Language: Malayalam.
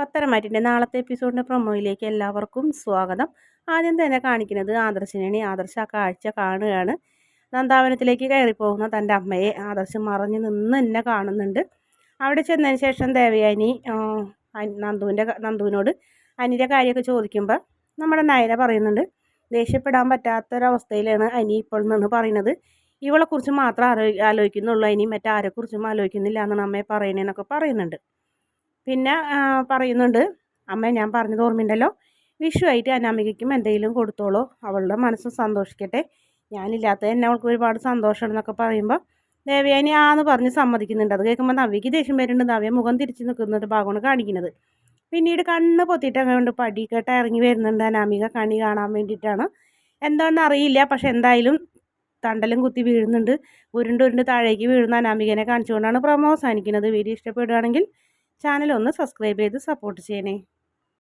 പത്തരമാറ്റിന്റെ നാളത്തെ എപ്പിസോഡിന്റെ പ്രൊമോയിലേക്ക് എല്ലാവർക്കും സ്വാഗതം. ആദ്യം തന്നെ കാണിക്കുന്നത് ആദർശിനെയാണ്. ആദർശ ആ കാഴ്ച കാണുകയാണ്. നന്ദാവനത്തിലേക്ക് കയറിപ്പോകുന്ന തന്റെ അമ്മയെ ആദർശ് മറഞ്ഞു നിന്ന് തന്നെ കാണുന്നുണ്ട്. അവിടെ ചെന്നതിന് ശേഷം ദേവയാനി നന്ദുവിന്റെ നന്ദുവിനോട് അനിയുടെ കാര്യമൊക്കെ ചോദിക്കുമ്പോൾ നമ്മുടെ നയന പറയുന്നുണ്ട് ദേഷ്യപ്പെടാൻ പറ്റാത്തൊരവസ്ഥയിലാണ് അനി ഇപ്പോൾ നിന്ന് പറയുന്നത്. ഇവളെക്കുറിച്ച് മാത്രം ആലോ ആലോചിക്കുന്നുള്ളൂ. ഇനി മറ്റാരെക്കുറിച്ചും ആലോചിക്കുന്നില്ല എന്നാണ് അമ്മയെ പറയണേന്നൊക്കെ പറയുന്നുണ്ട്. പിന്നെ പറയുന്നുണ്ട്. അമ്മ ഞാൻ പറഞ്ഞത് ഓർമ്മയുണ്ടല്ലോ? വിഷുവായിട്ട് അനാമികയ്ക്കും എന്തെങ്കിലും കൊടുത്തോളൂ. അവളുടെ മനസ്സ് സന്തോഷിക്കട്ടെ. ഞാനില്ലാത്ത തന്നെ അവൾക്ക് ഒരുപാട് സന്തോഷമുണ്ടെന്നൊക്കെ പറയുമ്പോൾ ദേവയാനി ആന്ന് പറഞ്ഞ് സമ്മതിക്കുന്നുണ്ട്. അത് കേൾക്കുമ്പോൾ നവ്യക്ക് ദേഷ്യം വരുന്നുണ്ട്. നവ്യ മുഖം തിരിച്ച് നിൽക്കുന്നത് ഭാഗമാണ് കാണിക്കുന്നത്. പിന്നീട് കണ്ണ് പൊത്തിയിട്ട് അങ്ങോട്ട് പടിക്കെട്ട് ഇറങ്ങി വരുന്നുണ്ട് അനാമിക കണി കാണാൻ വേണ്ടിയിട്ടാണ്. എന്താണെന്ന് അറിയില്ല. പക്ഷെ എന്തായാലും തണ്ടലും കുത്തി വീഴുന്നുണ്ട്. ഉരുണ്ട് ഉരുണ്ട് താഴേക്ക് വീഴുന്ന അനാമികനെ കാണിച്ചുകൊണ്ടാണ് പ്രമോ അവസാനിക്കുന്നത്. വീഡിയോ ഇഷ്ടപ്പെടുകയാണെങ്കിൽ ചാനൽ ഒന്ന് സബ്സ്ക്രൈബ് ചെയ്ത് സപ്പോർട്ട് ചെയ്യണേ.